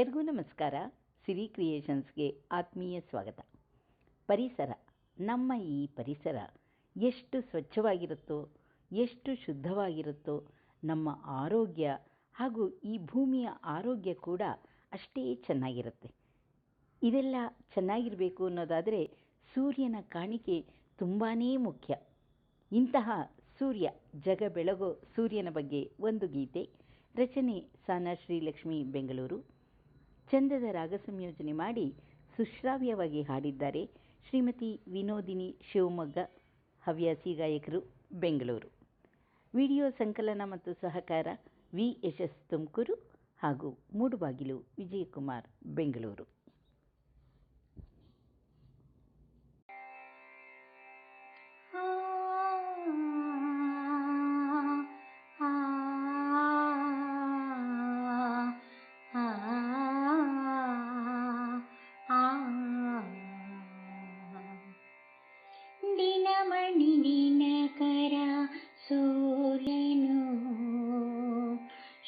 ಎಲ್ಲರಿಗೂ ನಮಸ್ಕಾರ. ಸಿರಿ ಕ್ರಿಯೇಷನ್ಸ್ಗೆ ಆತ್ಮೀಯ ಸ್ವಾಗತ. ಪರಿಸರ, ನಮ್ಮ ಈ ಪರಿಸರ ಎಷ್ಟು ಸ್ವಚ್ಛವಾಗಿರುತ್ತೋ, ಎಷ್ಟು ಶುದ್ಧವಾಗಿರುತ್ತೋ, ನಮ್ಮ ಆರೋಗ್ಯ ಹಾಗೂ ಈ ಭೂಮಿಯ ಆರೋಗ್ಯ ಕೂಡ ಅಷ್ಟೇ ಚೆನ್ನಾಗಿರುತ್ತೆ. ಇದೆಲ್ಲ ಚೆನ್ನಾಗಿರಬೇಕು ಅನ್ನೋದಾದರೆ ಸೂರ್ಯನ ಕಾಣಿಕೆ ತುಂಬಾ ಮುಖ್ಯ. ಇಂತಹ ಸೂರ್ಯ, ಜಗ ಬೆಳಗೋ ಸೂರ್ಯನ ಬಗ್ಗೆ ಒಂದು ಗೀತೆ. ರಚನೆ ಸಾನಾ ಶ್ರೀಲಕ್ಷ್ಮಿ ಬೆಂಗಳೂರು. ಚಂದದ ರಾಗ ಸಂಯೋಜನೆ ಮಾಡಿ ಸುಶ್ರಾವ್ಯವಾಗಿ ಹಾಡಿದ್ದಾರೆ ಶ್ರೀಮತಿ ವಿನೋದಿನಿ ಶಿವಮೊಗ್ಗ, ಹವ್ಯಾಸಿ ಗಾಯಕರು, ಬೆಂಗಳೂರು. ವಿಡಿಯೋ ಸಂಕಲನ ಮತ್ತು ಸಹಕಾರ ವಿ ಯಶಸ್ ತುಮಕೂರು ಹಾಗೂ ಮೂಡುಬಾಗಿಲು ವಿಜಯಕುಮಾರ್, ಬೆಂಗಳೂರು.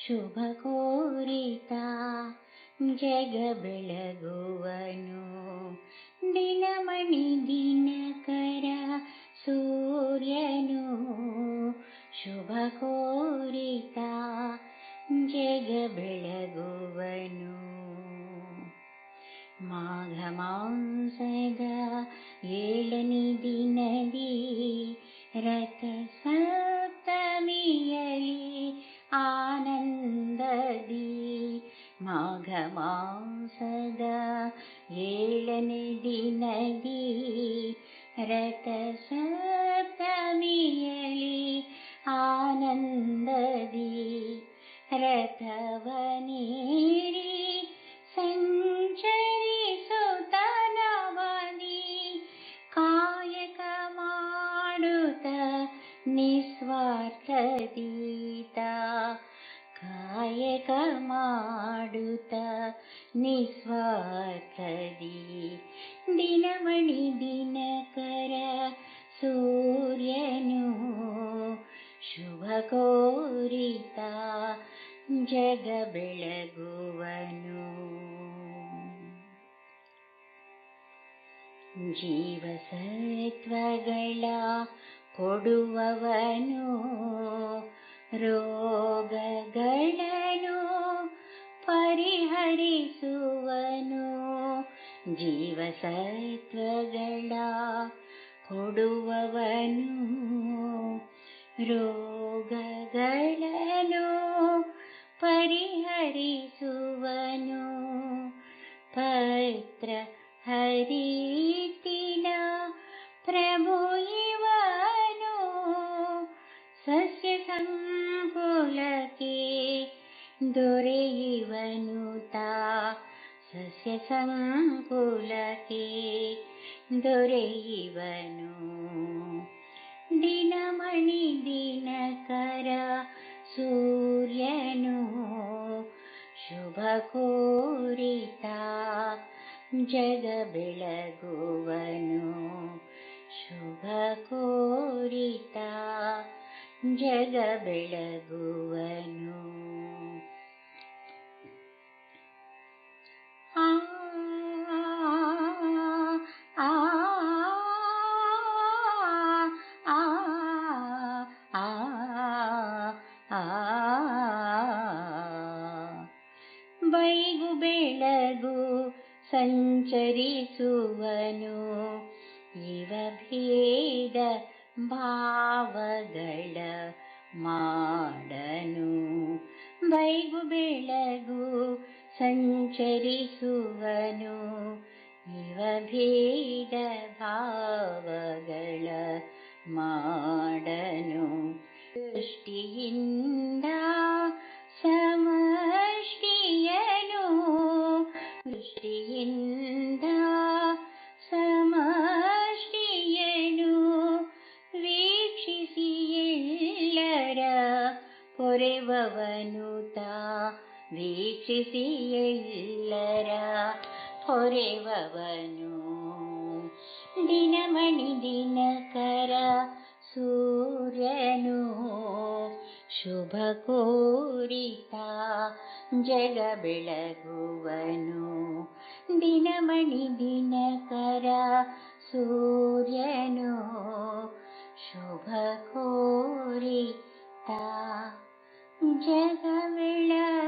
ಶುಭ ಕೋರಿತ ಜಗ ಬೆಳಗುವನು ದಿನಮಣಿ ದಿನಕರ ಸೂರ್ಯನು ಶುಭ ಕೋರಿತ ಜಗ ಬೆಳಗುವನು ಮಾಘ ಮಾಂಸದ ಏಳನೇ ದಿನದಿ ಮಾಘ ಮಾಂಸದ ಏಳನೇ ದಿನದಿ ರಥ ಸಪ್ತಮಿಯಲಿ ಆನಂದದಿ ರಥವನೇರಿ ಸಂಚರಿಸುತ್ತನವನಿ ಕಾಯಕ ಮಾಡುತ್ತ ನಿಸ್ವಾರ್ಥದೀತ ಕಾಯಕ ಮಾಡುತ್ತ ನಿಸ್ವಾರ್ಥದಿ. ದಿನಮಣಿ ದಿನಕರ ಸೂರ್ಯನು ಶುಭ ಕೋರಿತ ಜಗ ಬೆಳಗುವನು. ಜೀವಸತ್ವಗಳ ಕೊಡುವವನು ರೋಗಗಳನ್ನು ಪರಿಹರಿಸುವನು ಜೀವಸತ್ವಗಳ ಕೊಡುವವನು ರೋಗಗಳನ್ನು ಪರಿಹರಿಸುವನು ಪತ್ರ ಹರಿತಿನ ಪ್ರಭು ಇವನು ಸಸ್ಯ ಸಂಕುಲಕ್ಕೆ ದೊರೆಯುವನು ತಾ ಸಸ್ಯ ಸಂಕುಲಕ್ಕೆ ದೊರೆಯುವನು. ದಿನಮಣಿ ದಿನಕರ ಸೂರ್ಯನು ಶುಭ ಕೋರಿತ ಜಗ ಬೆಳಗುವನು. ಶುಭ ಕೋರಿತ ಜಗ ಬೆಳಗುವನು. ಬೈಗು ಬೆಳಗು ಸಂಚರಿಸುವನು. ಇವ ಭೇದ ಭಾವಗಳ ಮಾಡನು. ಬೈಗು ಬೆಳಗು ಸಂಚರಿಸುವನು. ಇವ ಭೇದ ಭಾವಗಳ ವೀಕ್ಷಿಸಿ ಎಲ್ಲರ ಪೊರೆವವನು ದಿನಮಣಿ ದಿನಕರ ಸೂರ್ಯನು ಶುಭ ಕೋರಿತ ಜಗ ಬೆಳಗುವನು ದಿನಮಣಿ ದಿನಕರ ಸೂರ್ಯನು ಶುಭ ಕೋರಿತ ಜಗ ಬೆಳಗುವನು